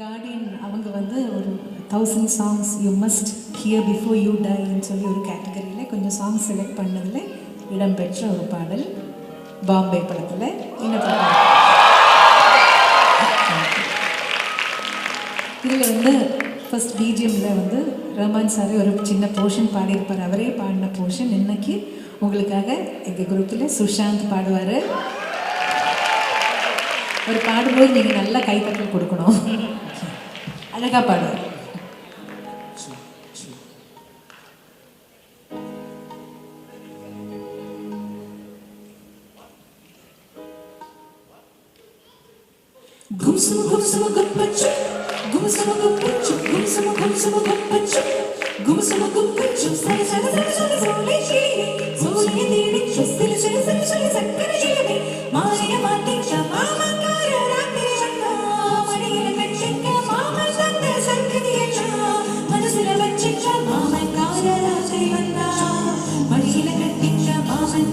Guardian அவங்க வந்து ஒரு thousand songs you must hear before you டைன்னு சொல்லி ஒரு கேட்டகரியில் கொஞ்சம் சாங்ஸ் செலக்ட் பண்ணதில் இடம்பெற்ற ஒரு பாடல் பாம்பே படத்தில் இந்த பாடல். இதில் வந்து ஃபஸ்ட் பிஜிஎம்மில் வந்து ரஹ்மான் சார் ஒரு சின்ன போர்ஷன் பாடியிருப்பார். அவரே பாடின போர்ஷன் இன்னைக்கு உங்களுக்காக எங்கள் குரூப்பில் சுஷாந்த் பாடுவார். ஒரு பாடும்போது நீங்கள் நல்லா கைத்தட்டல் கொடுக்கணும். అలగా పాడారు గుంసుమ గుంసుమ గుప్పచ్చు గుంసుమ గుప్పచ్చు గుంసుమ గుంసుమ గుప్పచ్చు గుంసుమ గుప్పచ్చు సరి సరి సరి సరి సరి Marina Katika Bhavan